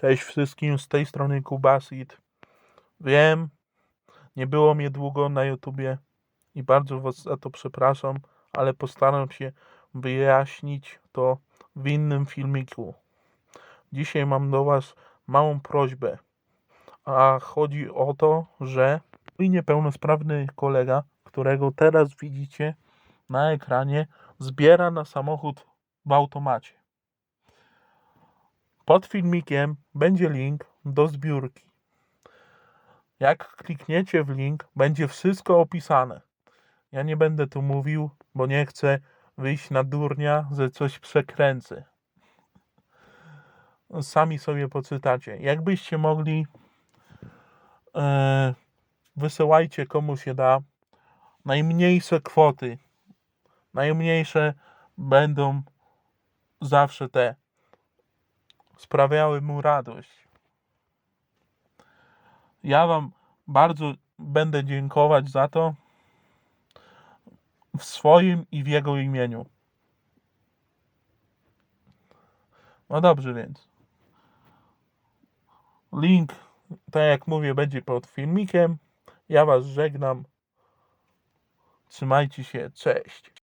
Cześć wszystkim, z tej strony Kubasit. Wiem, nie było mnie długo na YouTubie i bardzo Was za to przepraszam, ale postaram się wyjaśnić to w innym filmiku. Dzisiaj mam do Was małą prośbę, a chodzi o to, że mój niepełnosprawny kolega, którego teraz widzicie na ekranie, zbiera na samochód w automacie. Pod filmikiem będzie link do zbiórki. Jak klikniecie w link, będzie wszystko opisane. Ja nie będę tu mówił, bo nie chcę wyjść na durnia, że coś przekręcę. Sami sobie poczytacie. Jakbyście mogli, e, wysyłajcie komu się da. Najmniejsze kwoty. Najmniejsze będą zawsze te sprawiały mu radość. Ja Wam bardzo będę dziękować za to w swoim i w jego imieniu. No dobrze więc. Link, tak jak mówię, będzie pod filmikiem. Ja Was żegnam. Trzymajcie się, cześć.